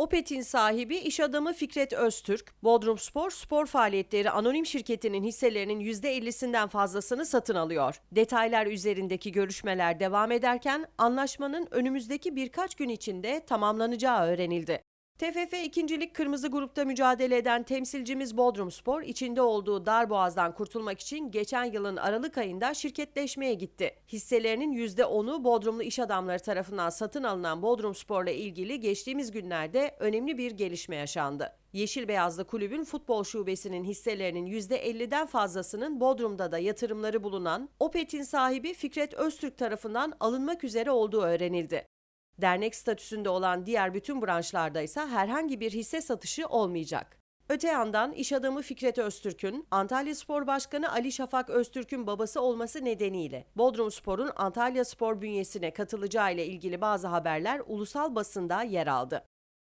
Opet'in sahibi iş adamı Fikret Öztürk, Bodrum Spor Spor Faaliyetleri Anonim Şirketi'nin hisselerinin %50'sinden fazlasını satın alıyor. Detaylar üzerindeki görüşmeler devam ederken anlaşmanın önümüzdeki birkaç gün içinde tamamlanacağı öğrenildi. TFF 2. Lig Kırmızı Grup'ta mücadele eden temsilcimiz Bodrumspor içinde olduğu dar boğazdan kurtulmak için geçen yılın Aralık ayında şirketleşmeye gitti. Hisselerinin %10'u Bodrumlu iş adamları tarafından satın alınan Bodrumspor'la ilgili geçtiğimiz günlerde önemli bir gelişme yaşandı. Yeşil Beyazlı Kulübün futbol şubesinin hisselerinin %50'den fazlasının Bodrum'da da yatırımları bulunan Opet'in sahibi Fikret Öztürk tarafından alınmak üzere olduğu öğrenildi. Dernek statüsünde olan diğer bütün branşlarda ise herhangi bir hisse satışı olmayacak. Öte yandan iş adamı Fikret Öztürk'ün Antalya Spor Başkanı Ali Şafak Öztürk'ün babası olması nedeniyle Bodrum Spor'un Antalya Spor bünyesine katılacağı ile ilgili bazı haberler ulusal basında yer aldı.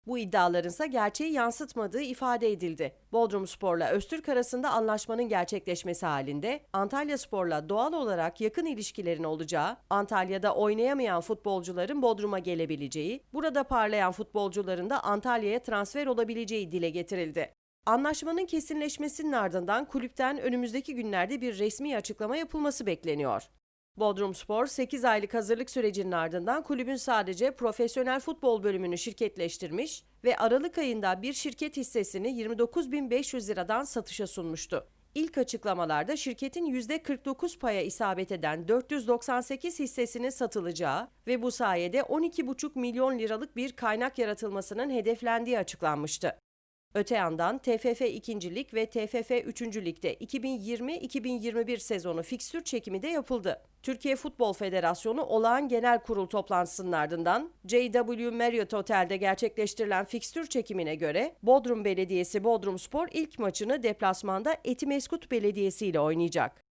Bu iddiaların ise gerçeği yansıtmadığı ifade edildi. Bodrum Spor'la Öztürk arasında anlaşmanın gerçekleşmesi halinde Antalya Spor'la doğal olarak yakın ilişkilerin olacağı, Antalya'da oynayamayan futbolcuların Bodrum'a gelebileceği, burada parlayan futbolcuların da Antalya'ya transfer olabileceği dile getirildi. Anlaşmanın kesinleşmesinin ardından kulüpten önümüzdeki günlerde bir resmi açıklama yapılması bekleniyor. Bodrumspor 8 aylık hazırlık sürecinin ardından kulübün sadece profesyonel futbol bölümünü şirketleştirmiş ve Aralık ayında bir şirket hissesini 29.500 liradan satışa sunmuştu. İlk açıklamalarda şirketin %49 paya isabet eden 498 hissesinin satılacağı ve bu sayede 12,5 milyon liralık bir kaynak yaratılmasının hedeflendiği açıklanmıştı. Öte yandan TFF 2. Lig ve TFF 3. Lig'de 2020-2021 sezonu fikstür çekimi de yapıldı. Türkiye Futbol Federasyonu olağan genel kurul toplantısının ardından JW Marriott Otel'de gerçekleştirilen fikstür çekimine göre Bodrum Belediyesi Bodrumspor ilk maçını deplasmanda Etimeskut Belediyesi ile oynayacak.